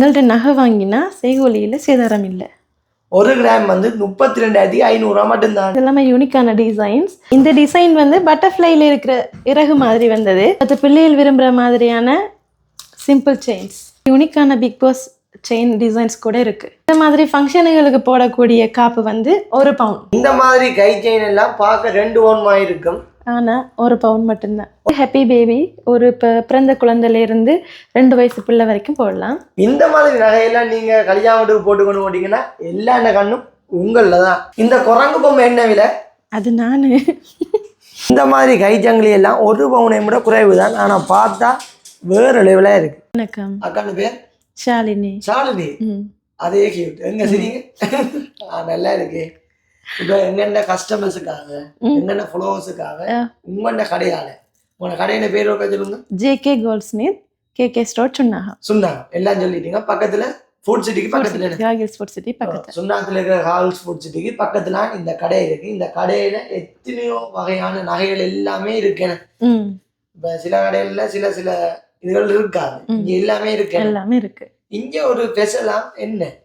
எங்கள்கிட்ட நகை வாங்கினா செய்கூலியில் சேதாரம் இல்லை. ஒரு கிராம் வந்து முப்பத்தி ரெண்டாயிரத்தி ஐநூறுரூவா மட்டும்தான் எல்லாமே யூனிக்கான டிசைன்ஸ் இந்த டிசைன் வந்து பட்டர்ஃப்ளைல இருக்கிற இறகு மாதிரி வந்தது. அது பிள்ளைகள் விரும்புகிற மாதிரியான சிம்பிள் செயின்ஸ் யூனிக்கான பிக் பாஸ் செயின் டிசைன்ஸ் கூட இருக்கு. இந்த மாதிரி ஃபங்க்ஷனுகளுக்கு போடக்கூடிய காப்பு வந்து ஒரு பவுன் இந்த மாதிரி கை செயின் எல்லாம் பார்க்க ரெண்டு ஓன்மா இருக்கும். ஆனா ஒரு பவுன் மட்டும்தான். ஹாப்பி பேபி ஒரு ப- பிறந்த குழந்தையில இருந்து ரெண்டு வயசு பிள்ளை வரைக்கும் போடலாம். இந்த மாதிரி நகையெல்லாம் நீங்க கல்யாணத்துக்கு போட்டு கொண்டு போட்டீங்கன்னா எல்லா கண்ணும் உங்களில் தான் இந்த குரங்கு பொம்மை என்ன விலை? அது நானு. இந்த மாதிரி கைச்சங்கிலி எல்லாம் ஒரு பவுனை விட குறைவு தான். ஆனால் பார்த்தா வேறு லெவலாக இருக்கு. வணக்கம். அக்கான பேர்? ஷாலினி. சாலினி ம். அதே கியூட் எங்க சரிங்க? நல்லா இருக்கு. இப்போ எங்கென்ன கஸ்டமர்ஸுக்காக. எங்கென்ன ஃபாலோவர்ஸுக்காக ஆ. உங்களோட கடையால உங்களோட கடையில பேர் சொல்லுங்க? JK gold smith KK store சுன்னாகா சொன்னாங்க எல்லாம் சொல்லிட்டீங்க. பக்கத்துல ஃபுட் சிட்டிக்கு பக்கத்துல ராகில் ஸ்போர்ட்ஸ் சிட்டி பக்கத்தில். சுண்ணாத்துல இருக்கிற ஹால்ஸ் ஃபுட் சிட்டிக்கு பக்கத்துல இந்த கடை இருக்கு. இந்த கடையில எத்தனையோ வகையான நகைகள் எல்லாமே இருக்கு. இப்ப சில கடைகள்ல சில சில இதுகள் இருக்காது. இங்க எல்லாமே இருக்கு. எல்லாமே இருக்கு. இங்க ஒரு ஸ்பெஷலா என்ன?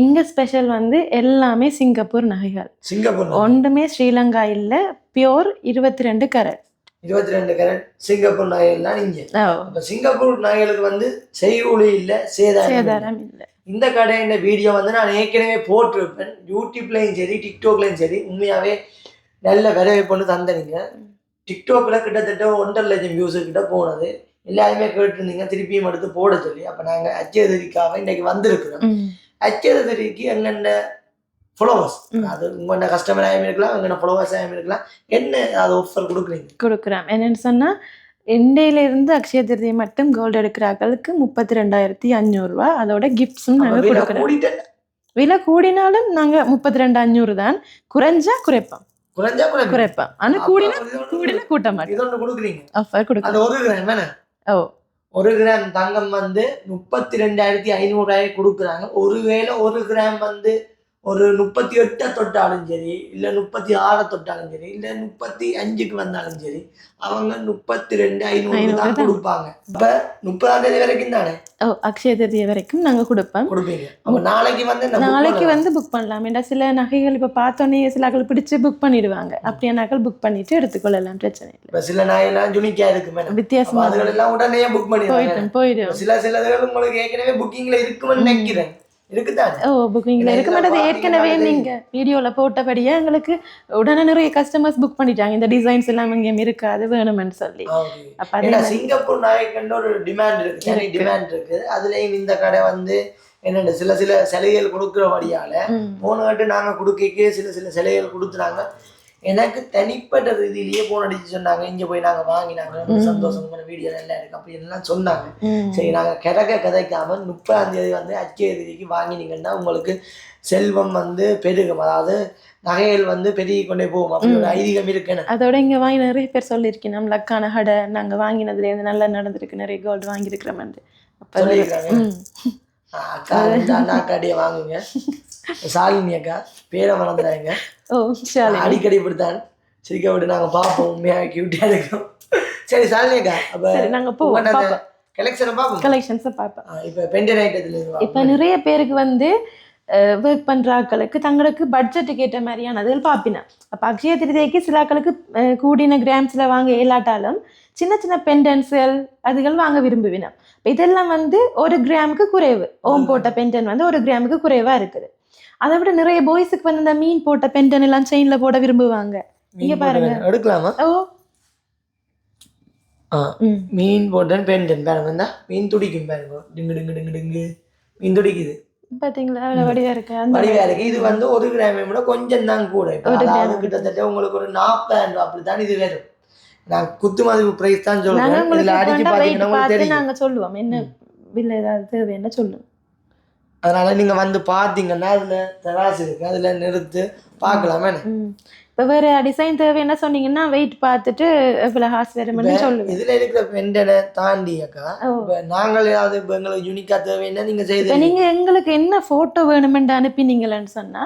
இங்க ஸ்பெஷல் வந்து எல்லாமே சிங்கப்பூர் நகைகள். சிங்கப்பூர் ஒன்றுமே ஸ்ரீலங்கா இல்ல பியோர் இருபத்தி ரெண்டு கரட் இருபத்தி ரெண்டு கேரட் சிங்கப்பூர் நகைகள்லாம் இங்க. அப்ப சிங்கப்பூர் நகைகளுக்கு வந்து செய்கூலி இல்ல சேதாரம் இல்ல. இந்த கடையின் வீடியோ வந்து நான் ஏற்கனவே போட்டிருப்பேன். யூடியூப்லயும் சரி டிக்டாக்லயும் சரி உண்மையாவே நல்ல வரவேற்பு தந்தனீங்க. டிக்டாக்ல கிட்டத்தட்ட ஒன்றரை லட்சம் வியூஸ் கிட்ட போனது. எல்லாருமே கேட்டிருந்தீங்க திருப்பியும் எடுத்து போட சொல்லி. அப்ப நாங்க அச்சேதரிக்காக இன்னைக்கு வந்திருக்கிறோம். ம். அச்சேதரிக்கு எங்கென்ன ஃபாலோவர்ஸ். அது உங்களோட கஸ்டமர் ஆகியும் இருக்கலாம் எங்கென்ன ஃபாலோவர்ஸ் ஆகியும் இருக்கலாம். என்ன அது ஆஃபர் கொடுக்குறீங்க? கொடுக்குறோம் என்னன்னு சொன்னா இண்டையில இருந்து அக்ஷய திருதி மட்டும் கோல்டு எடுக்கிறார்களுக்கு முப்பத்தி ரெண்டாயிரத்தி அஞ்சூறுரூவா அதோட கிஃப்ட்ஸும் நாங்க விலை கொடுக்குறோம். விலை கூடினாலும் நாங்க முப்பத்தி ரெண்டு அஞ்சூறு தான். குறைஞ்சா குறைப்போம். குறைஞ்சா குறைப்பா குறைப்போம். ஆனா கூடினா கூடினா கூட்ட மாட்டோம். ஆஃபர் கொடுக்குறோம். ஓ. ஒரு கிராம் தங்கம் வந்து முப்பத்தி ரெண்டாயிரத்தி ஐநூறாயிரம் கொடுக்குறாங்க. ஒருவேளை ஒரு கிராம் வந்து ஒரு முப்பத்தி எட்டை தொட்டாலும் சரி இல்லை முப்பத்தி ஆறை தொட்டாலும் சரி இல்லை முப்பத்தி அஞ்சுக்கு வந்தாலும் சரி அவங்க முப்பத்தி ரெண்டு ஐநூறு தான். கொடுப்பாங்க. இப்போ முப்பதாம் தேதி வரைக்கும் தானே? ஓ அக்ஷய திருதி வரைக்கும் நாங்க கொடுப்போம். கொடுப்பீங்க. அப்போ நாளைக்கு வந்து நாளைக்கு. வந்து புக் பண்ணலாம். ஏன்னா சில நகைகள் இப்போ பார்த்தோன்னே சில நகல் பிடிச்சு புக் பண்ணிடுவாங்க. அப்படியே நகல் புக் பண்ணிட்டு எடுத்துக்கொள்ளலாம் பிரச்சனை இல்லை. இப்போ சில நாயெல்லாம் ஜுனிக்கா இருக்கு மேடம் அப்போ வித்தியாசமா அதுகள் எல்லாம் உடனே புக் பண்ணிடுவாங்க போயிடும் போயிடும். சில சில உங்களுக்கு ஏற்கனவே புக்கிங்ல இருக்குமென்னு ம். நினைக்கிறேன். ஓ புக்கிங்ல இருக்க மாட்டது ஏற்கனவே. நீங்க வீடியோல போட்டபடியே எங்களுக்கு உடனே நிறைய கஸ்டமர்ஸ் புக் பண்ணிட்டாங்க இந்த டிசைன்ஸ் எல்லாம் இங்கேயும் இருக்காது வேணும்னு சொல்லி. அப்ப அதே சிங்கப்பூர் நாயக்கன்னு ஒரு டிமாண்ட் இருக்கு இருக்கு. டிமாண்ட் இருக்கு அதுலயும் இந்த கடை வந்து என்னென்ன சில சில சலுகைகள் கொடுக்குறபடியால ம். போன நாங்க கொடுக்க சில சில சலுகைகள் கொடுத்துனாங்க எனக்கு தனிப்பட்ட ரீதியிலேயே போன் அடிச்சு சொன்னாங்க. இங்க போய் நாங்க வாங்கினாங்க. ரொம்ப ம். சந்தோஷமான வீடியோ நல்லா இருக்கு. அப்படி எல்லாம் சொன்னாங்க. சரி நாங்க கிடக்க கதைக்காம முப்பதாம் தேதி வந்து அச்சய தேதிக்கு வாங்கினீங்கன்னா உங்களுக்கு செல்வம் வந்து பெருகும். அதாவது நகைகள் வந்து பெருகி கொண்டே போகும். அப்படி ஒரு. ஐதீகம் இருக்குன்னு. அதோட இங்க வாங்கி நிறைய பேர் சொல்லியிருக்கேன் நம்ம லக்கான கடை நாங்க வாங்கினதுல இருந்து நல்லா நடந்திருக்கு. நிறைய கோல்டு வாங்கியிருக்கிறோம் அப்ப. அக்கா அண்ணா அக்காடியே வாங்குங்க. சாலினி அக்கா பேரை மறந்துடாங்க அடிக்கடி இப்படித்தான். சிரிக்க விட்டு நாங்க பார்ப்போம் உண்மையா கியூட்டியா இருக்கும். சரி சாலினி அக்கா அப்ப சரி நாங்க போவோம். கலெக்ஷனை பார்ப்போம். கலெக்ஷன்ஸை பார்ப்போம். இப்ப பெண்டர் ஐட்டத்துல இப்போ. நிறைய பேருக்கு வந்து ஒர்க் பண்ற ஆட்களுக்கு தங்களுக்கு பட்ஜெட்டுக்கு ஏற்ற மாதிரியானதுகள் பார்ப்பினா அப்போ அக்ஷய திருதியைக்கு சில ஆட்களுக்கு அஹ், கூடின கிராம்ஸில் வாங்க இயலாட்டாலும் சின்ன சின்ன பெண்டன்ஸ்கள் அதுகள் வாங்க விரும்புவினா இப்போ இதெல்லாம் வந்து ஒரு கிராமுக்கு குறைவு. ஓம் போட்ட பெண்டன் வந்து ஒரு கிராமுக்கு குறைவா இருக்குது. அதை விட நிறைய பாய்ஸுக்கு வந்து இந்த மீன் போட்ட பெண்டன் எல்லாம் செயின்ல போட விரும்புவாங்க. இங்க பாருங்க. எடுக்கலாமா? ஓ. மீன் போட்டேன் பெண்டன் பாருங்க. இந்தா, மீன் துடிக்கும் பாருங்க. டிங்கு டிங்கு டிங்கு டிங்கு. மீன் துடிக்குது. பாத்தீங்களா? வடிவா இருக்கு. வடிவா இருக்கு. இது வந்து ஒரு கிராமை விட கொஞ்சம் தான் கூட. கிட்டத்தட்ட உங்களுக்கு ஒரு நாற்பதாயிரம் ரூபாய் அப்படித்தான் இது வரும். நான் குத்து மதிப்பு பிரைஸ் தான் சொல்றேன். இதுல அடிச்சு பாத்தீங்கன்னா தெரியும். நாங்க சொல்லுவோம். என்ன பில் ஏதாவது தேவைன்னு சொல்லுங்க. அதனால நீங்க வந்து பாத்தீங்கன்னா அதுல தராசு இருக்கு. அதுல நிறுத்து பார்க்கலாமே. இப்போ வேற டிசைன் தேவை என்ன சொன்னீங்கன்னா வெயிட் பார்த்துட்டு எவ்வளோ ஹார்ஸ் வரும்னு சொல்லுவேன் இதுல இருக்கிற பெண்டனை தாண்டி அக்கா. இப்ப நாங்கள் ஏதாவது இப்ப எங்களுக்கு யூனிக்கா தேவைன்னா நீங்க இப்போ செய்து நீங்க எங்களுக்கு என்ன ஃபோட்டோ வேணுமென்று அனுப்பினீங்களேன்னு சொன்னா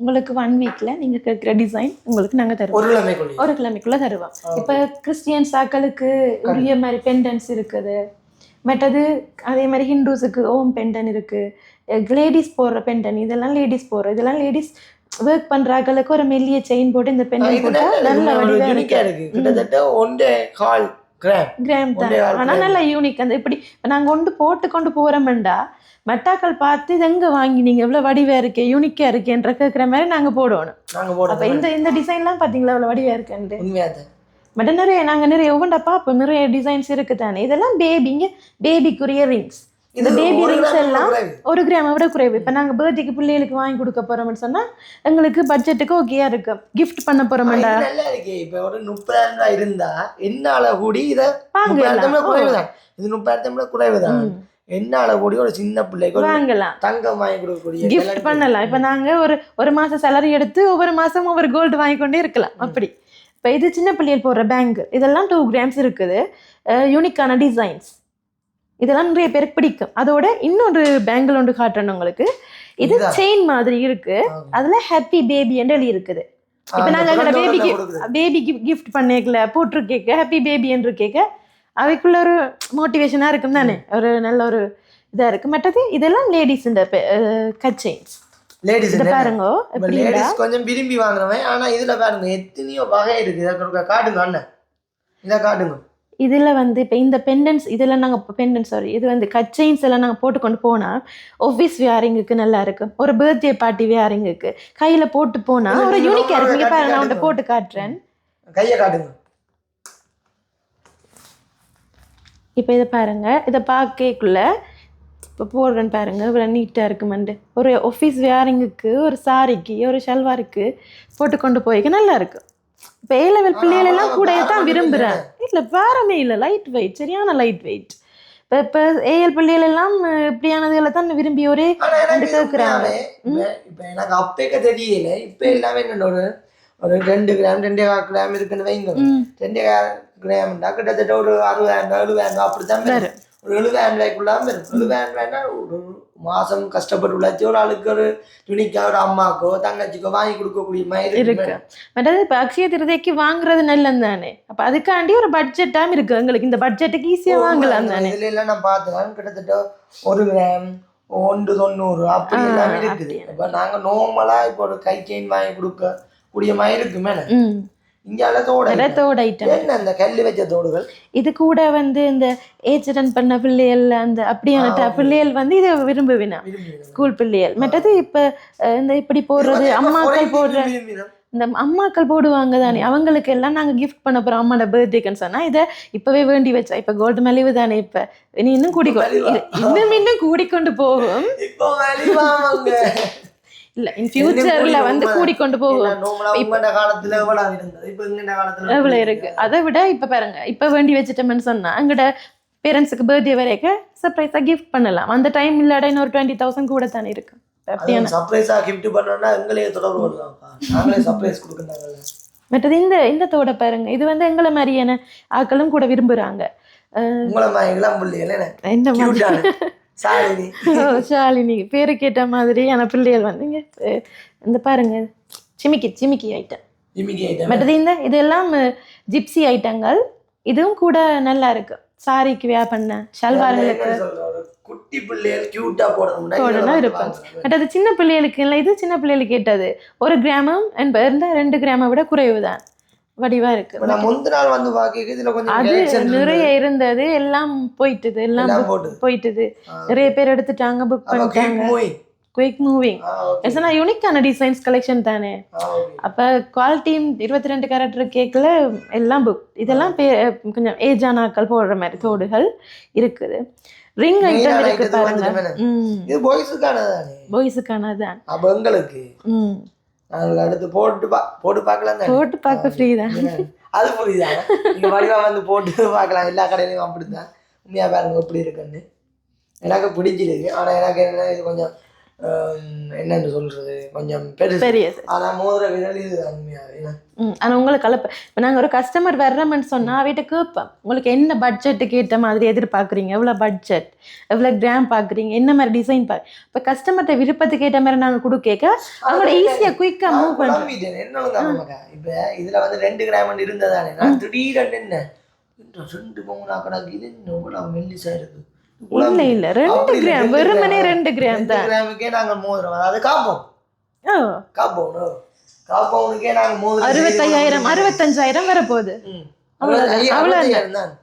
உங்களுக்கு ஒன் வீக்ல நீங்க கேட்குற டிசைன் உங்களுக்கு நாங்க தருவோம். ஒரு கிழமை கொள்ளி ஒரு கிழமைக்குள்ள தருவோம். இப்போ கிறிஸ்டியன்ஸ் ஆக்களுக்கு உரிய மாதிரி பெண்டன்ஸ் இருக்குது. மற்றது அதே மாதிரி ஹிந்துஸுக்கு ஓம் பெண்டன் இருக்கு. லேடிஸ் போடுற பெண்டன் இதெல்லாம் லேடிஸ் போடுற இதெல்லாம் லேடிஸ் ஒர்க் பண்றாங்களுக்கு ஒரு மெல்லிய செயின் போட்டு இந்த பெண்டன் போட்டா நல்ல வடிவா இருக்கு. கிட்டத்தட்ட ஒன்றே கால் கிராம் தான். ஒன்றே கால் ஆனா gram. நல்ல யூனிக் அந்த இப்படி இப்ப நாங்க கொண்டு போட்டு கொண்டு போறோம்டா மெட்டாக்கள் பார்த்து இது எங்க வாங்கினீங்க எவ்வளவு வடிவா இருக்கே யூனிக்கா இருக்கேன்ற கேட்குற மாதிரி நாங்க போடணும் நாங்க அப்ப போடுறோம் இந்த இந்த டிசைன்லாம் பாத்தீங்களா எவ்வளவு வடிவா இருக்குன்ட்டு? உண்மையா தான் பட் நிறைய நாங்க நிறைய ஒவ்வொன்றா பார்ப்போம் நிறைய டிசைன்ஸ் இருக்கு தானே இதெல்லாம் பேபிங்க பேபிக்குரிய ரிங்ஸ் இந்த பேபி ரிங்ஸ் எல்லாம் குறைவு. ஒரு கிராமை விட குறைவு. இப்போ நாங்கள் பர்த்டேக்கு பிள்ளைகளுக்கு வாங்கி கொடுக்க போறோம்னு சொன்னா எங்களுக்கு பட்ஜெட்டுக்கு ஓகேயா இருக்கு. கிஃப்ட் பண்ண இது நல்லா இருக்கே. இப்ப ஒரு முப்பதாயிரம் ரூபாய் இருந்தா என்னால கூடி இத ஓ. குறைவுதான். இது முப்பதாயிரத்தை விட குறைவுதான். ம். என்னால கூடி ஒரு சின்ன பிள்ளைக்கு வாங்கலாம். தங்கம் வாங்கி கொடுக்கக்கூடிய கிஃப்ட் பண்ணலாம். இப்போ நாங்க ஒரு ஒரு மாசம் சேலரி எடுத்து ஒவ்வொரு மாசம் ஒவ்வொரு கோல்டு வாங்கி கொண்டே இருக்கலாம். அப்படி. இப்போ இது சின்ன பிள்ளைகள் போடுற பேங்க் இதெல்லாம் டூ கிராம்ஸ் இருக்குது. யூனிக்கான டிசைன்ஸ் இதெல்லாம் நிறைய பேருக்கு பிடிக்கும். அதோட இன்னொரு பேங்கிள் ஒன்று காட்டுறேன் உங்களுக்கு. இது? செயின் மாதிரி இருக்கு. அதுல ஹாப்பி பேபி என்று எழுதி இருக்குது இப்போ நாங்க எங்களோட பேபிக்கு. பேபிக்கு கிஃப்ட் பண்ணிக்கல போட்டு கேட்க ஹாப்பி பேபி என்று கேட்க அவைக்குள்ள ஒரு மோட்டிவேஷனா இருக்கும் தானே? ஒரு நல்ல ஒரு இதா இருக்கு. மற்றது இதெல்லாம் லேடிஸ் இந்த கச்சைன்ஸ் லேடிஸ் இத பாருங்க லேடிஸ் கொஞ்சம் விரும்பி வாங்குறவன். ஆனா இதுல பாருங்க எத்தனையோ வகை இருக்கு இதை காட்டுங்க அண்ணன். இதை காட்டுங்க. இதுல வந்து இப்போ இந்த பெண்டன்ஸ் இதெல்லாம் நாங்க பெண்டன்ஸ் சாரி இது வந்து கச்சைன்ஸ் எல்லாம் நாங்க போட்டுக்கொண்டு போனா ஆஃபீஸ் வியாரிங்குக்கு நல்லா இருக்கும். ஒரு பர்த்டே பார்ட்டி வியாரிங்குக்கு கையில போட்டு போனா இது ஒரு நீங்க யூனிக்கா இருக்கு. இங்க காட்டுங்க, பாருங்க நான் காட்டுங்க. போட்டு காட்டுறேன். கையை காட்டுங்க. இப்போ இதை பாருங்க. இதை பார்க்கக்குள்ள இப்போ போடுறேன்னு பாருங்க. இவ்வளோ நீட்டாக இருக்குமெண்டு ஒரு ஆஃபீஸ் வேரிங்குக்கு ஒரு சாரிக்கு ஒரு ஷல்வாருக்கு போட்டு கொண்டு போய்க்க நல்லா இருக்கு. இப்போ ஏ லெவல் பிள்ளைகள் எல்லாம் கூட தான் விரும்புகிறேன் இல்லை. பாரமே இல்லை. லைட் வெயிட் சரியான லைட் வெயிட் இப்போ இப்போ ஏஎல் பிள்ளைகள் எல்லாம் அஹ், இப்படியானதுகளை தான் விரும்பி ஒரே. உண்மையாவே, இப்ப- எனக்கு அப்பேக்க தெரியல. இப்ப எல்லாமே என்ன ஒரு ஒரு ரெண்டு கிராம் ரெண்டே கால் கிராம் இருக்குன்னு வைங்க. ரெண்டே கால் கிராம்னா கிட்டத்தட்ட ஒரு அறுபதாயிரம் ரூபாய் எழுபதாயிரம் ரூபாய் அப்படித்தான் வரும். ஒரு எழுபதாயிரம் ரூபாய்க்குள்ள வரும். எழுபதாயிரம் ரூபாய்னா ஒரு மாசம் கஷ்டப்பட்டு உழைச்சி ஒரு ஆளுக்கு ஒரு துணிக்கோ ஒரு அம்மாக்கோ தங்கச்சிக்கோ வாங்கி கொடுக்கக்கூடிய மாதிரி இருக்கு. மற்றது இப்போ அக்ஷய திருதைக்கு வாங்குறது நல்லது தானே? அப்போ அதுக்காண்டி ஒரு பட்ஜெட்டாக இருக்கு எங்களுக்கு. இந்த பட்ஜெட்டுக்கு ஈஸியாக வாங்கலாம் தானே? இதுல எல்லாம் நான் பார்த்தேன். கிட்டத்தட்ட ஒரு கிராம் ஒன்று தொண்ணூறு அப்படி எல்லாம் இருக்குது. இப்ப நாங்க நார்மலா இப்போ ஒரு கை செயின் வாங்கி கொடுக்க கூடிய மாதிரி இருக்கு என்ன அந்த கல்லு வச்ச தோடுகள் இது கூட வந்து இந்த ஏஜ் அட்டன் பண்ண பிள்ளைகள் அந்த அப்படியான. பிள்ளைகள் வந்து இதை விரும்புவினா. ஸ்கூல் பிள்ளைகள் மற்றது இப்ப இந்த இப்படி போடுறது அம்மாக்கள் போடுற. இந்த அம்மாக்கள் போடுவாங்க தானே அவங்களுக்கு எல்லாம் நாங்க கிஃப்ட் பண்ண போறோம் அம்மாட பர்த்டேக்குன்னு சொன்னா இதை இப்பவே வேண்டி வச்சா இப்ப கோல்டு மலிவு தானே இப்ப இனி இன்னும் கூடிக்கோ இன்னும் இன்னும் கூடிக்கொண்டு போகும். இல்ல இன் ஃபியூச்சர்ல கூடி வந்து ரொம்ப- கூடிக்கொண்டு போகும் எவ்வளவு இருக்கு? அதை விட இப்ப பாருங்க இப்ப வேண்டி வச்சுட்டோம்னு சொன்னா எங்கட பேரண்ட்ஸுக்கு பர்த்டே வரைக்கும் சர்ப்ரைஸா கிஃப்ட் பண்ணலாம். அந்த டைம் இல்லாட இன்னொரு டுவெண்ட்டி தௌசண்ட் கூட தானே இருக்கு. சர்ப்ரைஸா கிஃப்ட் பண்ணோம்னா எங்களே தொடர்பு நாங்களே சர்ப்ரைஸ் கொடுக்கறாங்கல்ல மற்றது இந்த இந்த தோட பாருங்க இது வந்து எங்களை மாதிரியான ஆட்களும் கூட விரும்புறாங்க. உங்களை இளம் என்ன? மாதிரி ஓ, ஷாலினி. பேரு கேட்ட மாதிரியான பிள்ளைகள் வந்து இங்க அஹ், இந்த பாருங்க. சிமிக்கி சிமிக்கி ஐட்டம் மற்றது இந்த இதெல்லாம் ஜிப்சி ஐட்டங்கள் இதுவும் கூட நல்லா இருக்கு. சாரிக்கு வியா பண்ண ஷல்வார்களுக்கு. ஒரு குட்டி பிள்ளைகள் கியூட்டா போடணும் இருப்பாங்க. பட் அது சின்ன பிள்ளைகளுக்கு இல்லை இது சின்ன பிள்ளைகளுக்கு கேட்டது. ஒரு கிராமம் என்ப- இருந்தா ரெண்டு கிராமை விட குறைவு தான் வடிவா இருக்கு. நான் முந்தின நாள் வந்து பாக்க இதுல கொஞ்சம் அது நிறைய இருந்தது. எல்லாம் போயிட்டுது எல்லாம். போயிட்டுது. நிறைய பேர் எடுத்துட்டாங்க புக் பண்ணிட்டாங்க. Quick moving okay. ஏன்னா யூனிக்கான டிசைன்ஸ் கலெக்ஷன் தானே. அப்ப குவாலிட்டி இருபத்தி ரெண்டு கேரக்டர் கேக்ல எல்லாம் புக் இதெல்லாம் பே கொஞ்சம் ஏஜான ஆட்கள் போடுற மாதிரி தோடுகள் இருக்குது. ரிங் ஐட்டம் இருக்கு பாருங்க. இது பாய்ஸுக்கானதானே பாய்ஸுக்கானதான் அப்ப எங்களுக்கு? ம். நாங்களுக்கு அடுத்து போட்டு பா போட்டு பார்க்கலாம் தானே? போட்டு பார்க்க ஃப்ரீ தான். அது புரியுதா? நீங்க வடிவா வந்து போட்டு பார்க்கலாம். எல்லா கடையிலையும் அப்படித்தான். உண்மையா பாருங்க எப்படி இருக்குன்னு. எனக்கு பிடிச்சிருக்கு. ஆனா எனக்கு என்ன இது கொஞ்சம் என்னன்னு சொல்றது? கொஞ்சம் பெருசு. ஆனா மோதிர விரல் இது என்ன? ம் ஆனால் உங்களுக்கு கலப்பு இப்போ நாங்கள் ஒரு கஸ்டமர் வர்றோம்னு சொன்னால் அவகிட்ட கேட்போம் உங்களுக்கு என்ன பட்ஜெட்டுக்கு ஏற்ற மாதிரி எதிர்பார்க்குறீங்க? எவ்வளோ பட்ஜெட் எவ்வளோ கிராம் பார்க்குறீங்க என்ன மாதிரி டிசைன் பாரு இப்போ கஸ்டமர்கிட்ட விருப்பத்துக்கு ஏற்ற மாதிரி நாங்கள் கொடுக்க அவங்களோட ஈஸியாக குயிக்காக மூவ் பண்ணுறோம். என்ன? இப்ப இதுல வந்து ரெண்டு கிராம் இருந்ததானே? நான் திடீரென்னு என்ன? ரெண்டு மூணு கணக்கு இது என்ன இவ்வளவு மெல்லிசா இருக்கு? இல்ல இல்ல. ரெண்டு கிராம் வெறுமனே. ரெண்டு கிராம் தான். கிராமுக்கே நாங்க மோதிரம் அதாவது காப்போம் காப்போம் காப்பவுனுக்கே நாங்க மோதிரம் அறுபத்தையாயிரம் அறுபத்தஞ்சாயிரம் வரப்போகுது.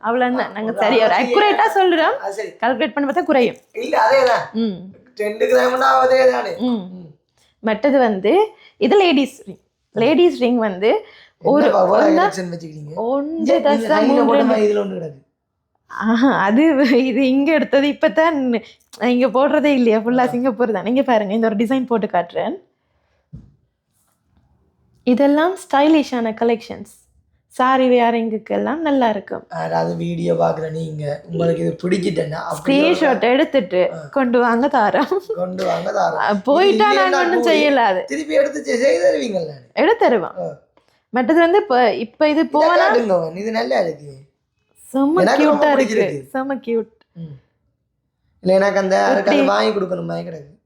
அவ்வளவுதான். நாங்க சரி ஒரு அக்குரேட்டா சொல்றோம். கால்குலேட் பண்ண பார்த்தா குறையும். இல்ல அதேதான் ரெண்டு கிராம்னா அதே தானே. ம். மற்றது வந்து இது லேடிஸ் ரிங் லேடிஸ் ரிங் வந்து ஒரு? ஒன்று தசம் மூன்று அது இது இங்க எடுத்தது இப்பதான் இங்க போடுறதே இல்லையா? ஃபுல்லா சிங்கப்பூர் தான். நீங்க பாருங்க இந்த ஒரு டிசைன் போட்டு காட்டுறேன். இதெல்லாம் ஸ்டைலிஷான கலெக்ஷன்ஸ் சாரி வேரிங்குக்கு எல்லாம் நல்லா இருக்கும். யாராவது வீடியோ பாக்குற நீங்க உங்களுக்கு இது பிடிச்சிட்டேன்னா ஸ்க்ரீன்ஷாட் எடுத்துட்டு கொண்டு வாங்க தாரோம். கொண்டு வாங்க தாராளம். அஹ் போயிட்டா இல்லைன்னா ஒன்றும். செய்யலாது. திருப்பி எடுத்து செய்து தருவீங்கல்ல எடுத்துருவோம் ஆ. மற்றது வந்து இப்ப இப்ப இது போனா இது நல்லா இருக்கு. ரொம்ப கியூட்டா இருக்கு. செம்ம கியூட். இல்ல எனக்கு அந்த வாங்கி கொடுக்கணும்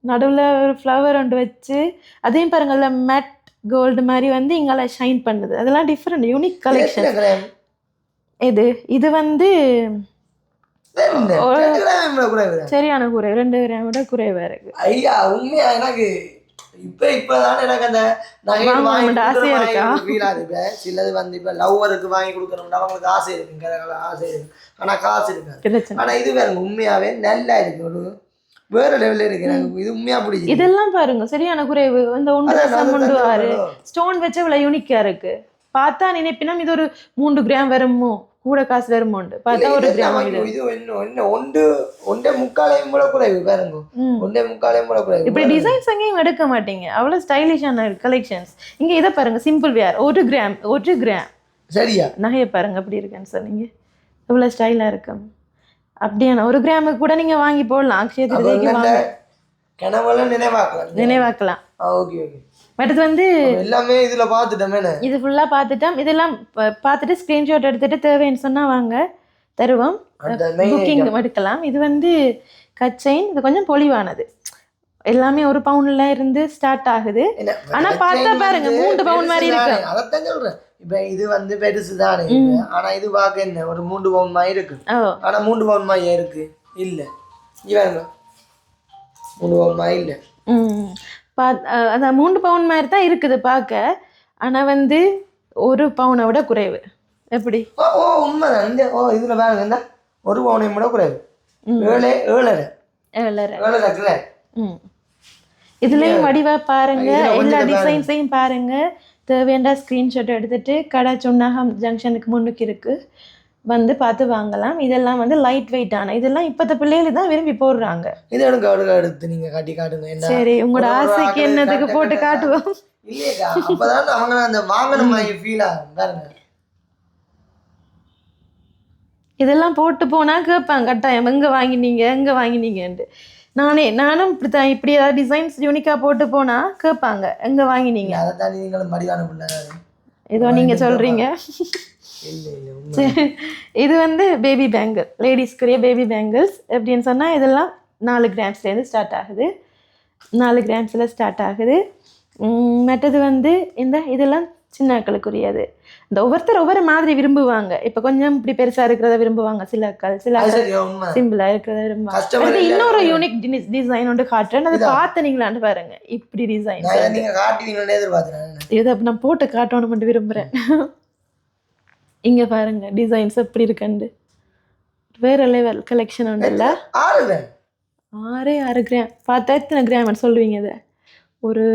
நடுவுல ஒரு ஃப்ளவர் ஒன்று வச்சு அதையும் பாருங்க அதுல மேட் கோல்டு மாதிரி வந்து இங்கால ஷைன் பண்ணுது அதெல்லாம் டிஃப்ரெண்ட் யூனிக் கலெக்ஷன்? இது இது வந்து. சரியான குறை ரெண்டு கிராம் விட குறைவா இருக்கு ஐயா உண்மையா எனக்கு இப்ப இப்பதான் எனக்கு அந்த நகை வாங்கி சிலது வந்து இப்ப லவ்வருக்கு வாங்கி கொடுக்கணும்னா அவங்களுக்கு ஆசை இருக்குங்க. ஆசை இருக்கு. ஆனா காசு இருக்காது. பிரச்சனை ஆனா இது வேறுங்க உண்மையாவே நல்லா இருக்கு. ஒரு வேற லெவல்ல இருக்கு. எனக்கு இது உண்மையா பிடிச்சி இதெல்லாம் பாருங்க சரியான குறைவு. இந்த ஒன்று ஸ்டோன் வச்ச இவ்வளவு யூனிக்கா இருக்கு. பார்த்தா நினைப்பினம் இது ஒரு மூன்று கிராம் வருமோ கூட காசு வருமோண்டு பார்த்தா ஒரு கிராம் இது இன்னும் ஒன்று ஒன்றே முக்காலையும் கூட குறைவு பாருங்க. ஒன்றே முக்காலையும் கூட குறைவு இப்படி டிசைன்ஸ் அங்கேயும் எடுக்க மாட்டீங்க. அவ்வளவு ஸ்டைலிஷான கலெக்ஷன்ஸ் இங்க இதை பாருங்க சிம்பிள் வேர் ஒரு கிராம் ஒரு கிராம். சரியா? நகையை பாருங்க அப்படி இருக்குன்னு சொன்னீங்க. இவ்வளோ ஸ்டைலாக இருக்கும் அப்படியான ஒரு கிராமுக்கு கூட நீங்க வாங்கி போடலாம். அக்ஷய திருதிக்கு வாங்க. கனவெல்லாம் நினைவாக்கலாம். நினைவாக்கலாம். Okay okay. மற்றது வந்து எல்லாமே இதுல பாத்துட்டோமே இது ஃபுல்லா பார்த்துட்டோம். இதெல்லாம் பார்த்துட்டு ஸ்க்ரீன்ஷாட் எடுத்துட்டு தேவைன்னு சொன்னா வாங்க தருவோம். புக்கிங் எடுக்கலாம். இது வந்து கச்சைன் இது கொஞ்சம் பொலிவானது. எல்லாமே ஒரு பவுன்ல இருந்து ஸ்டார்ட் ஆகுது. ஆனா பார்த்தா பாருங்க, மூன்று pound மாதிரி இருக்கு. தானே, அதைத்தான் சொல்றேன். இப்ப இது வந்து பெருசு தானே ஆனா இது பார்க்க என்ன ஒரு மூன்று பவுன் மாதிரி இருக்கு. ஆனா மூன்று பவுன் மாதிரி இருக்கு. இல்ல. இவங்க மூன்று பவுன் மாதிரி இல்ல. பா அதான் மூன்று பவுன் மாதிரி தான் இருக்குது பார்க்க. ஆனா வந்து ஒரு பவுனை விட குறைவு. எப்படி? ஓ ஓ உண்மைதான். இந்த ஓ இதுல பாருங்க இந்த ஒரு பவுனையும் கூட குறைவு. ஏழு ஏழரை. ஏழரை. ஏழரை ம். இதுலயும் வடிவா பாருங்க. எல்லா. டிசைன்ஸையும் பாருங்க. தேவையான ஸ்க்ரீன்ஷாட் எடுத்துட்டு கடை சுண்ணாகம் ஜங்ஷனுக்கு முன்னுக்கு இருக்கு. வந்து பார்த்து வாங்கலாம். இதெல்லாம் வந்து லைட் வெயிட்டான இதெல்லாம் இப்பத்த பிள்ளைகள் தான் விரும்பி போடுறாங்க. இது எடுக்க எடுக்க எடுத்து நீங்க காட்டி காட்டுங்க. சரி உங்களோட ஆசைக்கு என்னதுக்கு போட்டு காட்ட. காட்டுவோம். இல்லையேக்கா அப்பதான் அவங்க அந்த வாங்கின மாதிரி ஃபீல் ஆகும் பாருங்க. இதெல்லாம் போட்டு போனா கேட்பாங்க கட்டாயம் எங்க வாங்கினீங்க எங்க வாங்கினீங்கன்ட்டு. நானே நானும் இப்படித்தான் இப்படி ஏதாவது டிசைன்ஸ் யூனிக்கா போட்டு போனா கேட்பாங்க எங்க வாங்கினீங்க? அதை தாண்டி நீங்களும் மடிவான பிள்ளை ஏதோ நீங்க சொல்றீங்க. இல்ல இல்ல உண்மை இது வந்து பேபி பேங்கிள் லேடிஸ்க்குரிய பேபி பேங்கிள்ஸ் எப்படின்னு சொன்னால் இதெல்லாம் நாலு கிராம்ஸ்லேருந்து ஸ்டார்ட் ஆகுது. நாலு கிராம்ஸில் ஸ்டார்ட் ஆகுது. மற்றது வந்து இந்த இதெல்லாம் சின்னாக்களுக்குரியது இந்த ஒவ்வொருத்தர் ஒவ்வொரு மாதிரி விரும்புவாங்க. இப்போ கொஞ்சம் இப்படி பெருசாக இருக்கிறத விரும்புவாங்க. சில அக்கள் சில சிம்பிளாக இருக்கிறத விரும்புவாங்க. அடுத்து இன்னொரு யூனிக் டிசைன் ஒன்று காட்டுறேன். அதை இதா? பார்த்தனீங்களான்னு பாருங்க. இப்படி டிசைன் இதை நான் போட்டு காட்டணும்னு விரும்புகிறேன் இங்க பாருங்க டிசைன்ஸ் எப்படி இருக்குண்டு வேற லெவல் கலெக்ஷன் உண்டுல்ல ஆறு ஆறே ஆறு கிராம் பார்த்தா எத்தனை கிராம் சொல்லுவீங்க இதை? ஒரு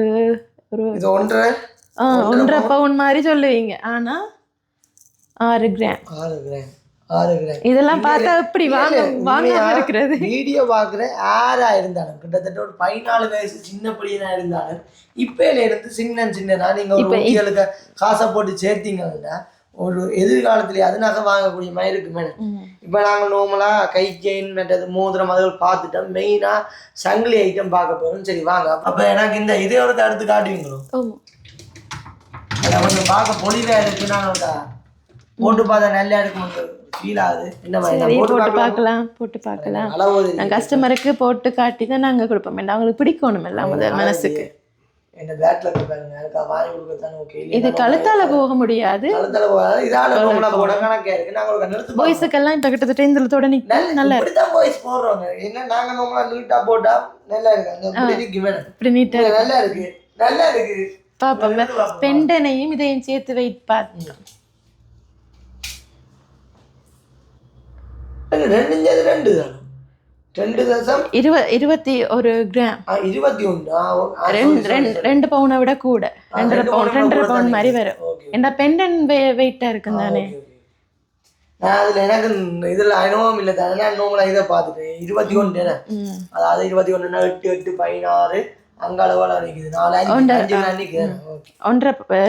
ஒரு ஒன்றரை? ஆ, ஒன்றரை பவுன்? மாதிரி சொல்லுவீங்க. ஆனா ஆறு கிராம் ஆறு கிராம் ஆறு கிராம் இதெல்லாம் பார்த்தா எப்படி வாங்க வாங்காம இருக்கிறது? வீடியோ பார்க்குற யாரா இருந்தாலும் கிட்டத்தட்ட ஒரு பதினாலு வயசு சின்ன பையனா இருந்தாலும் இப்பயில இருந்து சின்ன சின்னதா நீங்க ஒரு காசை போட்டு சேர்த்தீங்கன்னா ஒரு எதிர்காலத்துல அதனால வாங்கக்கூடிய மாதிரி இருக்கு மேடம் ம். இப்போ நாங்கள் நார்மலாக கை செயின் மற்றது மோதிரம் அதுகள் பார்த்துட்டோம் மெயினாக சங்கிலி ஐட்டம் பார்க்க போகிறோம் சரி வாங்க. அப்போ எனக்கு இந்த இதையோட அடுத்து காட்டுவீங்களோ? அதை கொஞ்சம் பார்க்க பொலிவாக இருக்கு. நாங்கள் போட்டு பார்த்தா நல்லா இருக்கும் ஃபீல் ஆகுது. என்ன மாதிரி? போட்டு பார்க்கலாம்? போட்டு பார்க்கலாம். நான் கஸ்டமருக்கு போட்டு காட்டி தான் நாங்க கொடுப்போம். அவங்களுக்கு பிடிக்கணும் எல்லாம் முதல் மனசுக்கு. என்ன பேட்ல இருக்கு பாருங்க. எனக்கு வாங்கி கொடுக்கத்தானே ஓகே இது கழுத்தால போக முடியாது. கழுத்தால போகாது. இதால நம்மள போட கணக்கா இருக்கு. நாங்க ஒரு நிறுத்து பாய்ஸுக்கெல்லாம் இப்ப கிட்டத்தட்ட இந்த தொட நிக்க நல்லா பாய்ஸ் போடுறோங்க என்ன நாங்க நம்மளா நீட்டா போட்டா நல்லா இருக்கு. இப்படி நிக்கு மேடம் இப்படி நீட்டா நல்லா இருக்கு. நல்லா இருக்கு. பாப்போம். பாப்போம். பெண்டனையும் இதையும் சேர்த்து வெயிட் பார்த்து ரெண்டு ரெண்டு தானே? ரெண்டு தசம்? இருவ இருபத்தி ஒரு கிராம் இருபத்தி ஒன்று. ரெண்டு பவுனை விட கூட. ரெண்டரை ரெண்டு பவுன் ரெண்டரை பவுன் மாதிரி. வரும். என்ன பெண்டன் வெயிட்டா இருக்கும் தானே. நான் அதுல எனக்கு இதுல அனுபவம் இல்லை தானே. நான் இதை பார்த்துட்டேன். இருபத்தி ஒன்று. அதாவது இருபத்தி எட்டு எட்டு பதினாறு. ஒன்றரை,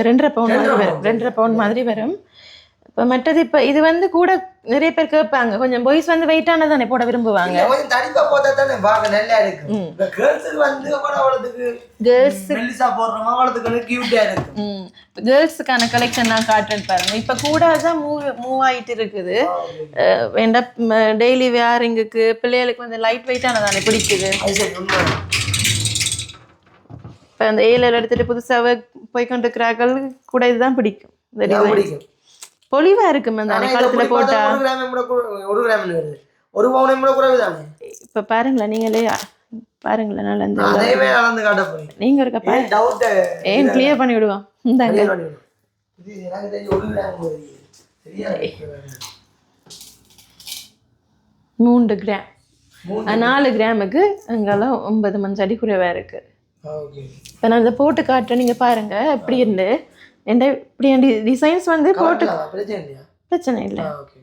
ரெண்டரை பவுன் மாதிரி வரும். பவுன். ரெண்டரை பவுன் மாதிரி வரும். இப்போ மற்றது இப்போ இது வந்து கூட நிறைய பேர் கேட்பாங்க. கொஞ்சம் பாய்ஸ் வந்து வெயிட்டான தானே போட விரும்புவாங்க. கொஞ்சம் தடிப்பா போட்டா தானே பார்க்க நல்லா இருக்கு. இந்த கேர்ள்ஸுக்கு வந்து கூட அவ்வளவுக்கு கேர்ள்ஸ் மெல்லிசா போடுறோமா அவ்வளவுக்கு கியூட்டா இருக்கு. கேர்ள்ஸுக்கான கலெக்ஷன் நான் காட்டுறேன் பாருங்க. இப்போ கூட தான் மூவ் மூவ் ஆயிட்டு இருக்குது. வேண்டா டெய்லி வேரிங்குக்கு பிள்ளைகளுக்கு வந்து லைட் வெயிட்டான தானே பிடிக்குது. இப்போ அந்த ஏழு எடுத்துட்டு புதுசாக போய் கொண்டிருக்கிறார்கள் கூட இதுதான் பிடிக்கும். பிடிக்கும். பொலிவா இருக்குமே கழுத்துல இப்படி போட்டா? ஒரு கிராம் ஒரு பவுன் கூட குறைவு தானே? இப்ப பாருங்களேன் நீங்களே பாருங்களேன் நல்லா இந்த அதையுமே அளந்து காட்ட போறீங்க நீங்க இருக்க பா ஏன் டவுட் ஏன் கிளியர் பண்ணி விடுவோம்? இந்தாங்க. இது எனக்கு தெரிஞ்சு ஒரு கிராம் வருது. சரியா? மூன்று கிராம் நாலு கிராமுக்கு அங்கெல்லாம் ஒன்பது மஞ்சள் அடி குறைவா இருக்கு ஓகே இப்போ நான் இதை போட்டு காட்டுறேன். நீங்க பாருங்க எப்படி இருந்து? எந்த இப்படி டிசைன்ஸ் வந்து போட்டு பிரச்சனை இல்லையா? பிரச்சனை இல்லை. ஓகே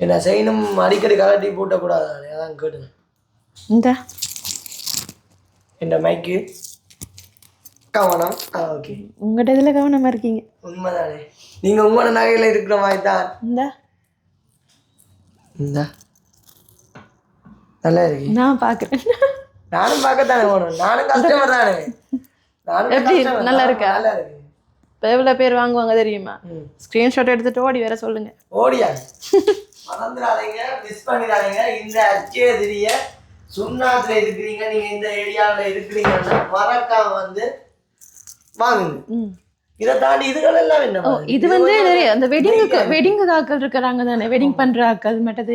என்ன செய்யணும் அடிக்கடி கலட்டி பூட்டக்கூடாது? அதான் கேட்டுங்க இந்த. இந்த மைக்கு கவனம். ஆ ஓகே உங்கள்கிட்ட இதில் கவனமா இருக்கீங்க. உண்மைதானே. நீங்க உங்களோட நகையில இருக்கிற மாதிரி தான். இந்த. இந்த. நல்லா இருக்கு நான் பார்க்குறேன் நானும் பார்க்கத்தானே போகணும் நானும் கஸ்டமர் தானே. எப்படி? நல்லா இருக்கா? நல்லா இருக்கு. எவ்வளோ பேர் வாங்குவாங்க தெரியுமா? ஸ்க்ரீன்ஷாட் எடுத்துட்டு ஓடி வேற சொல்லுங்க. ஓடியாங்க மறந்துடாதீங்க மிஸ் பண்ணிடாதீங்க. இந்த அச்சய திரிய சுண்ணாத்துல இருக்கிறீங்க நீங்க இந்த ஏரியாவில் இருக்கிறீங்கன்னா மறக்காம வந்து வாங்குங்க. இதை தாண்டி இதுகள் எல்லாம் என்ன? இது வந்து நிறைய அந்த வெட்டிங்குக்கு. வெட்டிங்கு ஆக்கள் இருக்கிறாங்க தானே? வெட்டிங் பண்ற ஆக்கள் மற்றது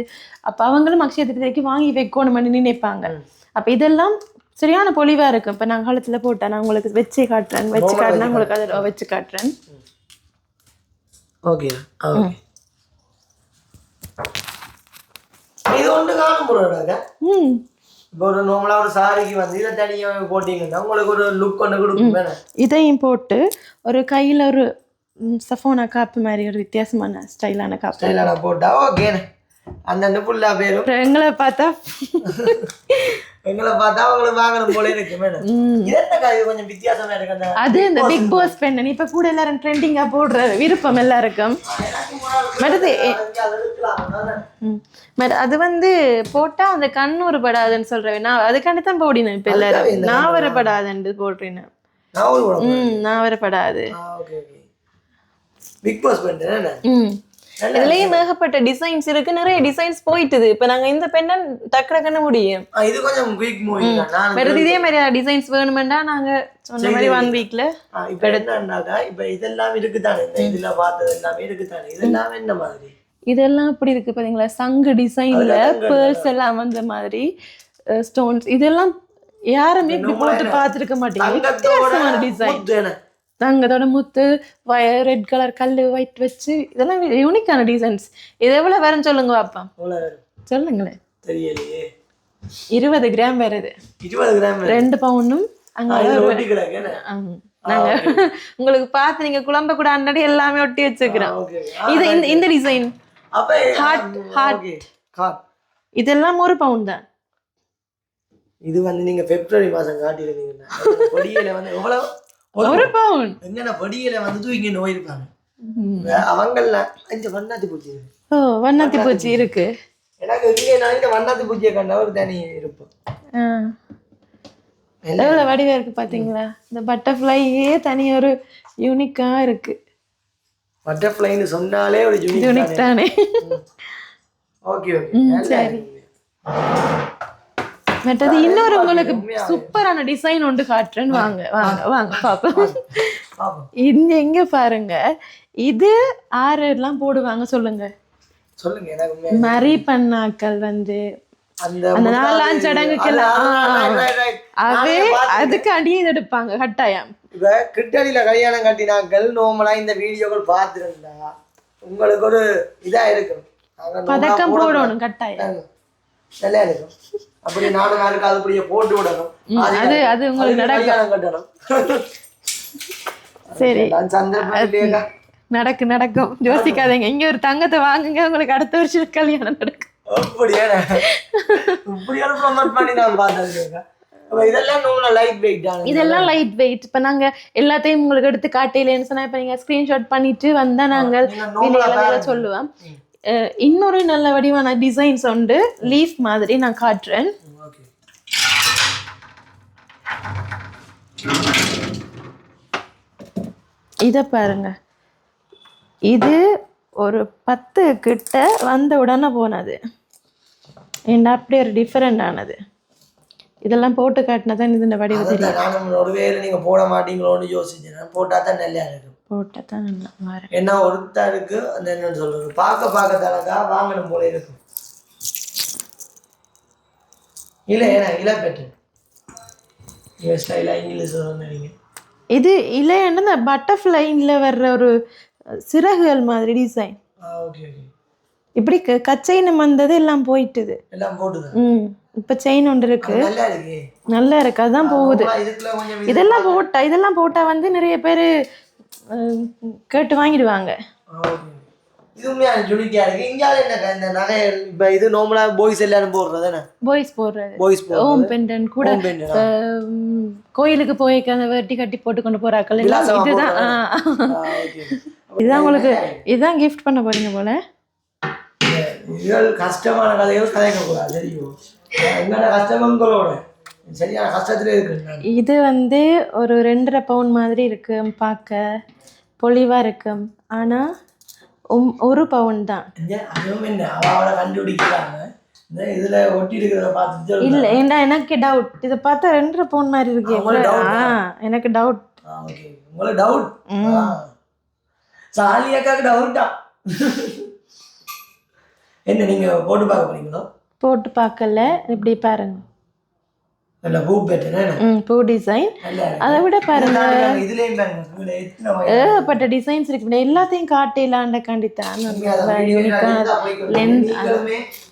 அப்ப அவங்களும் அக்ஷய திருதிக்கு வாங்கி வைக்கணும்னு நினைப்பாங்க. அப்ப இதெல்லாம் சரியான பொலிவா இருக்கும் இப்ப நான் காலத்துல போட்டேன். நான் உங்களுக்கு வச்சு காட்டுறேன். வச்சு காட்டுறேன். உங்களுக்கு அதில் வச்சு காட்டுறேன். ஓகே ஓகே இது ஒன்று காணும் போடுறாங்க ம். இப்போ ஒரு நார்மலா ஒரு சாரிக்கு வந்து இதை தனியா போட்டீங்கன்னா உங்களுக்கு ஒரு லுக் ஒன்று கொடுக்கும் இதையும் போட்டு ஒரு கையில ஒரு சஃபோனா காப்பு மாதிரி ஒரு வித்தியாசமான ஸ்டைலான காப்பு. ஸ்டைலான போட்டா ஓகேண்ணே அந்த ஃபுல்லா பேரும். எங்களை பார்த்தா எங்களை பார்த்தா அவங்களுக்கு வாங்கணும் போல இருக்கு மேடம் ம், இது என்ன காய் கொஞ்சம் வித்தியாசமா இருக்கு அந்த அது இந்த பிக் பாஸ் இப்ப கூட எல்லாரும் ட்ரெண்டிங்கா போடுற விருப்பம் எல்லாருக்கும். முன்னாடி மற்றது அதை வந்து போட்டா அந்த கண் ஒருபடாதுன்னு சொல்றேன். நான் அதுக்காண்டி தான் போடினேன் இப்ப எல்லாரும். நான் வரப்படாதுன்னு போடுறேன் நான் வரப்படாது. பிக் பாஸ் இதுலயும் ஏகப்பட்ட டிசைன்ஸ் இருக்கு. நிறைய டிசைன்ஸ் போயிட்டுது. இப்ப நாங்க இந்த பெண்ணன் டக்குற கண்ண முடியும். இது கொஞ்சம் குயிக் மூவி வேறது இதே மாதிரி டிசைன்ஸ் வேணுமெண்டா நாங்க சொன்ன மாதிரி ஒன் வீக்ல இப்ப என்னன்னாக்கா இப்ப இதெல்லாம் இருக்குதானே? இந்த இதுல பார்த்தது எல்லாமே இருக்குதானே? இதெல்லாம் என்ன மாதிரி? இதெல்லாம் அப்படி இருக்கு பாத்தீங்களா? சங்கு டிசைன்ல பேர்ஸ் எல்லாம் வந்த மாதிரி ஸ்டோன்ஸ் இதெல்லாம் யாருமே இப்படி போட்டு? பார்த்துருக்க மாட்டீங்க வித்தியாசமான டிசைன்? தங்கத்தோட முத்து ரெட் கலர் கல்லு ஒயிட் வச்சு இதெல்லாம் யூனிக்கான டிசைன்ஸ் இது எவ்வளவு வேறன்னு சொல்லுங்க பாப்பா? சொல்லுங்களேன். தெரியலையே. இருபது கிராம் வருது இருபது கிராம். ரெண்டு பவுனும் அங்க. நாங்க உங்களுக்கு பார்த்து நீங்க குழம்ப கூட அன்னாடி எல்லாமே ஒட்டி வச்சுக்கிறோம். இது இந்த இந்த டிசைன் okay. Heart. இதெல்லாம் ஒரு பவுன் தான். இது வந்து நீங்க பிப்ரவரி மாசம் காட்டியிருந்தீங்கன்னா வந்து எவ்வளவு? ஒரு பவுன். எங்கன பொடியில வந்து தூக்கி நோய் இருப்பாங்க அவங்கள இந்த வண்ணாத்தி பூச்சி. ஓ வண்ணாத்தி பூச்சி இருக்கு. எனக்கு இங்கே நான் இந்த வண்ணாத்தி பூச்சியை கண்டா ஒரு தனி இருப்போம் ஆ. எவ்வளவு வடிவா இருக்கு பாத்தீங்களா? இந்த பட்டர்ஃப்ளையே தனி ஒரு யூனிக்கா இருக்கு. பட்டர்ஃப்ளைன்னு சொன்னாலே ஒரு யூனிக் யூனிக் தானே. Okay okay. சரி. மற்றது இன்னொரு உங்களுக்கு. சூப்பரான டிசைன் ஒன்று காட்டுறேன் வாங்க வாங்க வாங்க பாப்போம். இங்க எங்க பாருங்க. இது ஆறு எல்லாம் போடுவாங்க சொல்லுங்க. சொல்லுங்க மரி பண்ணாக்கள் வந்து அந்த நாலாம் சடங்குக்கெல்லாம். அவே. அதுக்காண்டியே இது எடுப்பாங்க கட்டாயம். இப்ப கிட்டடியில கல்யாணம் கட்டினாக்கள் நோமலா இந்த வீடியோக்கள் பார்த்துருந்தா உங்களுக்கு ஒரு இதா இருக்கும் பதக்கம் போட போடணும் கட்டாயம். நல்லா இருக்கும் அப்படி நாலு நாளுக்கு அது அப்படியே போட்டு விடணும். அது அது உங்களுக்கு நடக்கும். கட்டணும். சரி. சந்தர்ப்பம் நடக்கு நடக்கும். யோசிக்காதீங்க. இங்க ஒரு தங்கத்தை வாங்குங்க உங்களுக்கு அடுத்த வருஷம் கல்யாணம் நடக்கும். அப்படியே இப்படியான ப்ரொமோட் பண்ணி நான் பார்த்தது அப்ப இதெல்லாம் லைட் வெயிட் இப்ப நாங்க எல்லாத்தையும் உங்களுக்கு எடுத்து காட்டையிலேன்னு சொன்னா இப்ப நீங்க ஸ்கிரீன்ஷாட் பண்ணிட்டு வந்தா நீங்க. சொல்லுவோம். இன்னொரு நல்ல வடிவான டிசைன்ஸ் உண்டு. லீஃப் மாதிரி நான் காட்டுறேன். இதை பாருங்க. இது ஒரு பத்து கிட்ட வந்த உடனே போனது. ஏன்னா அப்படியே ஒரு டிஃப்ரெண்ட் ஆனது. இதெல்லாம் போட்டு காட்டினா தான் இது இந்த வடிவு தெரியும். அதான் நானும் ஒருவேளை நீங்க போட மாட்டீங்களோன்னு யோசிச்சேன். போட்டா தான் நல்லா இருக்கும். போட்டால் தான் நல்லா வரேன். ஏன்னா ஒருத்தருக்கு அந்த என்னன்னு சொல்றது பார்க்க பார்க்க தலக்கா வாங்கணும் போல இருக்கும். இல்ல ஏன்னா இளப்பெற்று நீங்க ஸ்டைலா இங்கிலீஷ் சொன்னீங்க இது இல்லைன்னா இந்த பட்டர்ஃப்ளைனில் வர்ற ஒரு சிறகுகள் மாதிரி டிசைன் ஓகே ஓகே இப்படி க- கச்சைன்னு வந்தது எல்லாம் போயிட்டுது. எல்லாம் போட்டுதான் ம் இப்போ செயின் ஒன்று இருக்கு. நல்லா இருக்கு. நல்லா இருக்கு அதுதான் போகுது. இதெல்லாம் போட்டா இதெல்லாம் போட்டா வந்து நிறைய பேர் கேட்டு வாங்கிடுவாங்க. இது உண்மையான ஜுனிக்கா இருக்கு. இங்கால என்ன இந்த நகை இப்ப இது நார்மலா பாய்ஸ் எல்லாரும் போடுறது பாய்ஸ் போடுறது. பாய்ஸ் ஓம் பெண்டன் கூட கோயிலுக்கு போய் வெட்டி கட்டி போட்டு கொண்டு போறாக்கள். இதுதான். இதுதான் உங்களுக்கு இதுதான் கிஃப்ட் பண்ண போறீங்க போல. கஷ்டமான கதைகள் கதைக்க கூடாது தெரியும் என்னோட கஷ்டமங்களோட சரியான கஷ்டத்துல இருக்கு இது வந்து ஒரு ரெண்டரை பவுன் மாதிரி இருக்கு பார்க்க. பொலிவா இருக்கும் ஆனா உம்- ஒரு பவுன் தான். அதுவும் என்ன? அவ அவளை கண்டுபிடிக்கிறாங்க. இதுல ஒட்டி இருக்கிறத. இல்ல எனக்கு டவுட் இதை பார்த்தா ரெண்டரை பவுன் மாதிரி இருக்கு. எனக்கு டவுட். உங்களுக்கு டவுட் சாலி அக்காக்கு டவுட்டா என்ன நீங்க போட்டு பார்க்க போறீங்களோ? போட்டு பார்க்கல. இப்படி பாருங்க. நல்ல பூ டிசைன். அதை விட பாருங்க. ஏகப்பட்ட டிசைன்ஸ் இருக்கு. எல்லாத்தையும் காட்டிலாண்ட கண்டித்தான்.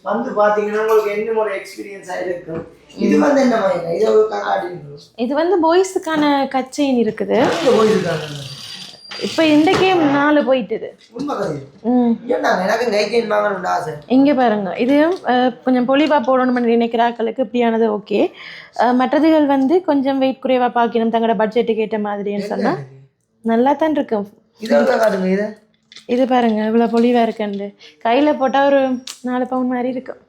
வந்து பாத்தீங்கன்னா உங்களுக்கு என்ன ஒரு எக்ஸ்பீரியன்ஸ் ஆயிருக்கும் இது வந்து என்ன இதை வந்து பாய்ஸுக்கான கச்சைன் இருக்குது. இப்போ இன்றைக்கே நாலு போயிட்டுது. இங்கே பாருங்க. இது கொஞ்சம் பொலிவாக போடணும்னு நினைக்கிறாக்களுக்கு இப்படியானது ஓகே. மற்றதுகள் வந்து கொஞ்சம் வெயிட் குறைவாக பார்க்கணும் தங்களோட பட்ஜெட்டுக்கு ஏற்ற மாதிரின்னு சொன்னால் நல்லா தான் இருக்கும். இதை பாருங்க இவ்வளோ பொலிவாக இருக்குண்டு. கையில் போட்டால் ஒரு நாலு பவுன் மாதிரி இருக்கும்.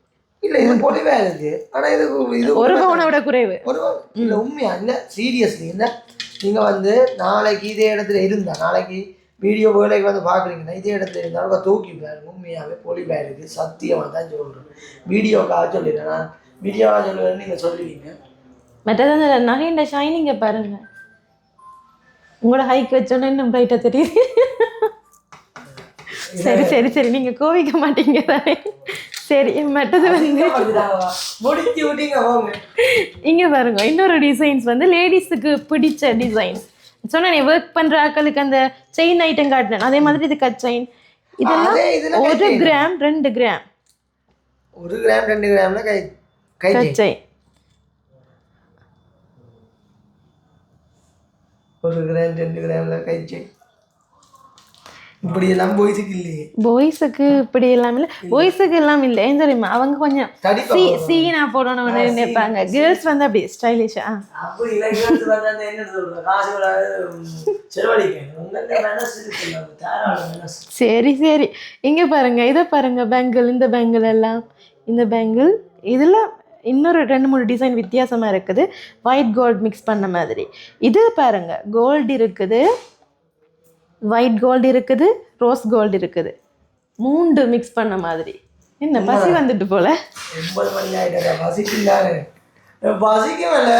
இல்ல இது பொலிவா இருக்கு. ஆனா இது ஒரு பவுனை விட குறைவு. ஒரு இல்ல உண்மையா? இல்ல சீரியஸ்லி இல்ல நீங்க வந்து நாளைக்கு இதே இடத்துல இருந்தா நாளைக்கு வீடியோ வேலைக்கு வந்து பாக்குறீங்கன்னா இதே இடத்துல இருந்தாலும் தூக்கி பாருங்க. உண்மையாவே பொலிவா இருக்கு சத்தியமா தான் சொல்றேன் வீடியோக்காக சொல்லிடுறேன் நான். வீடியோவாக சொல்லுவேன் நீங்க சொல்லுவீங்க. மற்றது அந்த நகைண்ட ஷைனிங்கை பாருங்க. உங்களோட ஹைக் வச்சோன்னே இன்னும் பிரைட்டாக தெரியுது. சரி சரி சரி. நீங்க கோவிக்க மாட்டீங்க தானே? சரி மற்றது வந்து இங்க பாருங்க இன்னொரு டிசைன்ஸ் வந்து லேடிஸுக்கு பிடிச்ச டிசைன்ஸ் சொன்னேன் ஒர்க் பண்ற ஆட்களுக்கு அந்த செயின் ஐட்டம் காட்டினேன். அதே மாதிரி இது கட் செயின் இதெல்லாம் ஒரு. கிராம் ரெண்டு கிராம் ஒரு கிராம் ரெண்டு கிராம்ல கை கை செயின் ஒரு கிராம் ரெண்டு கிராம்ல கைச்சு இப்படி எல்லாம் போயிட்டு இல்லையே. பாய்ஸுக்கு இப்படி எல்லாம் இல்லை. பாய்ஸுக்கு எல்லாம் இல்லை. ஏன் தெரியுமா? அவங்க கொஞ்சம் சீ சீனா போடணும்னு நினைப்பாங்க. கேர்ள்ஸ் வந்து அப்படி ஸ்டைலிஷா அப்படி வந்து அந்த என்ன காசு சரி சரி. இங்க பாருங்க இதை பாருங்க பேங்கிள் இந்த பேங்கிள் எல்லாம். இந்த பேங்கிள் இதுல இன்னொரு ரெண்டு மூணு டிசைன் வித்தியாசமா இருக்குது. ஒயிட் கோல்ட் மிக்ஸ் பண்ண மாதிரி. இது பாருங்க கோல்டு இருக்குது. ஒயிட் கோல்டு இருக்குது ரோஸ் கோல்டு இருக்குது. மூன்று மிக்ஸ் பண்ண மாதிரி. என்ன பசி வந்துட்டு போல? ஒன்பது மணி ஆயிட்டா பசிக்குண்டாரு பசிக்கவில்ல.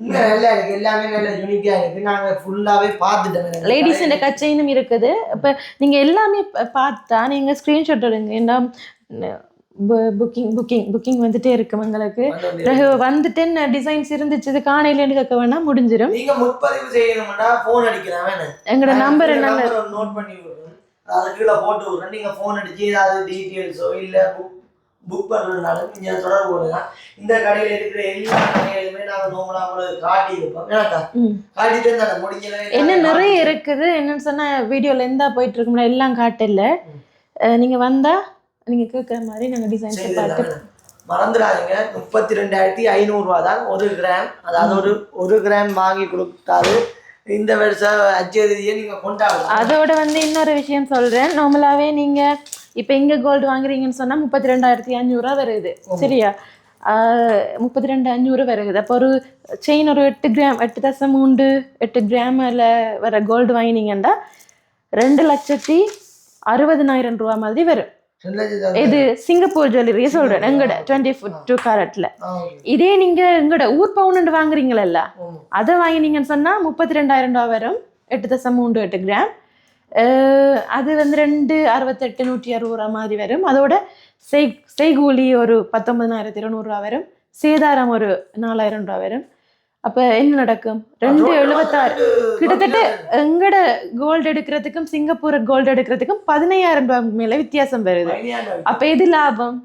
உண்மை நல்லா இருக்கு. எல்லாமே நல்ல யூனிக்கா இருக்கு. நாங்க ஃபுல்லாவே பார்த்துட்டோம். லேடிஸ் இந்த கச்சைனும் இருக்குது. இப்போ நீங்கள் எல்லாமே பார்த்தா நீங்கள் ஸ்க்ரீன்ஷாட் எடுங்க. ஏன்னா புக்கிங் புக்கிங் புக்கிங் வந்துட்டே இருக்கும் எங்களுக்கு பிறகு வந்துட்டு டிசைன்ஸ் இருந்துச்சு. இது காணையிலேருந்து கேட்க வேணா முடிஞ்சிடும் நீங்க முன்பதிவு செய்யணும்னா போன் அடிக்கிறேன் எங்களோட நம்பர் என்னங்க? நோட் பண்ணி அதை கீழே போட்டு விடுறேன். நீங்க போன் அடிச்சு ஏதாவது டீட்டெயில்ஸோ இல்ல புக் புக் பண்றதுனாலும் நீங்க தொடர்பு கொள்ளுங்க. இந்த கடையில இருக்கிற எல்லா கடைகளுமே நாங்க நோம்பலா உங்களுக்கு காட்டி இருப்போம் ஏன்னாக்கா. காட்டிட்டு இருந்தா முடிஞ்சல என்ன நிறைய இருக்குது. என்னன்னு சொன்னா வீடியோல எந்தா போயிட்டு இருக்கும்ல எல்லாம் காட்டல. அஹ் நீங்க வந்தா நீங்க கேட்குற மாதிரி நாங்க டிசைன்ஸ் பார்த்து மறந்துடாதீங்க. முப்பத்தி ரெண்டாயிரத்தி ஐநூறுரூவா தான் ஒரு கிராம் அதாவது ஒரு ஒரு கிராம் வாங்கி கொடுத்தாரு. இந்த வருஷம் அச்சதியை நீங்க கொண்டாடலாம் அதோட வந்து இன்னொரு விஷயம் சொல்றேன். நார்மலாவே நீங்க இப்ப இங்க கோல்டு வாங்குறீங்கன்னு சொன்னா முப்பத்தி ரெண்டாயிரத்தி அஞ்சூறுரூவா வருது. சரியா? முப்பத்தி ரெண்டு அஞ்சூறு வருது. அப்போ ஒரு செயின் ஒரு எட்டு கிராம் எட்டு தசம் மூன்று எட்டு கிராமில் வர கோல்டு வாங்கினீங்கன்னா ரெண்டு லட்சத்தி அறுபதனாயிரம் ரூபா மாதிரி வரும். இது சிங்கப்பூர் ஜுவல்லரியே சொல்றேன். எங்கட டுவெண்ட்டி டூ கேரட்ல இதே நீங்க எங்கட ஊர் பவுன் வாங்குறீங்களல்ல. அதை வாங்கினீங்கன்னு சொன்னா முப்பத்தி ரெண்டாயிரம் ரூபா வரும். எட்டு தசம் மூன்று எட்டு கிராம் அது வந்து ரெண்டு அறுபத்தெட்டு நூற்றி அறுபது ரூபா மாதிரி வரும். அதோட செய் செய்கூலி ஒரு பத்தொன்பதாயிரத்தி இருநூறுவா வரும். சேதாரம் ஒரு நாலாயிரம் ரூபா வரும். அப்ப என்ன நடக்கும்? ரெண்டு எழுபத்தாறு. கிட்டத்தட்ட எங்கட கோல்டு எடுக்கிறதுக்கும் சிங்கப்பூர் கோல்டு எடுக்கிறதுக்கும் பதினையாயிரம் ரூபாய் மேல வித்தியாசம் வருது. அப்ப எது லாபம்?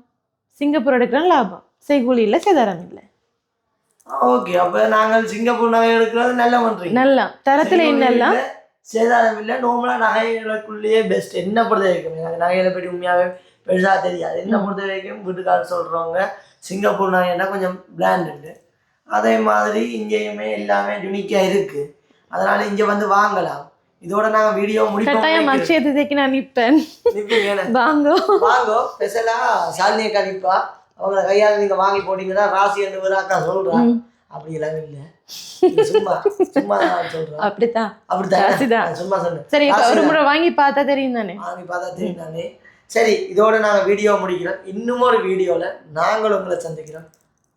சிங்கப்பூர் எடுக்கிற லாபம். செய்கூலி இல்ல சேதாரம் இல்லை. ஓகே. அப்ப நாங்கள் சிங்கப்பூர் நகை எடுக்கிறது நல்ல பண்றீங்க நல்லா தரத்துல என்னெல்லாம்? சேதாரம் இல்லை நோம்பலா நகைகளுக்குள்ளேயே பெஸ்ட் என்ன பொறுத்த வரைக்கும்? எனக்கு நகைகளை பற்றி உண்மையாவே பெருசா தெரியாது. என்ன பொறுத்த வரைக்கும்? வீட்டுக்காரர் சொல்றவங்க சிங்கப்பூர் நகைன்னா கொஞ்சம் பிராண்ட் அதே மாதிரி இங்கேயுமே எல்லாமே யுனிக்கா இருக்கு. அதனால இங்க வந்து வாங்கலாம். இதோட நாங்க வீடியோ கட்டாயம் முடிப்போம் அக்ஷய திதிக்கு நான் நிப்பீங்க வாங்கோ. வாங்கோ. ஸ்பெஷலா சாலினியை கணிப்பா அவங்க கையால நீங்க வாங்கி போட்டீங்கன்னா ராசி என்று விராக்கா சொல்றா. ம். அப்படி எல்லாம் இல்ல தான் அப்படித்தான். அப்படித்தான். சும்மா சொன்னேன். சரி ஒரு. முறை வாங்கி பார்த்தா தெரியும் தானே? வாங்கி பார்த்தா தெரியும் நானே சரி இதோட நாங்க வீடியோ முடிக்கிறோம். இன்னும் ஒரு வீடியோல நாங்கள் உங்களை சந்திக்கிறோம்.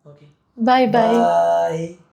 ஓகே பாய் பாய் பாய்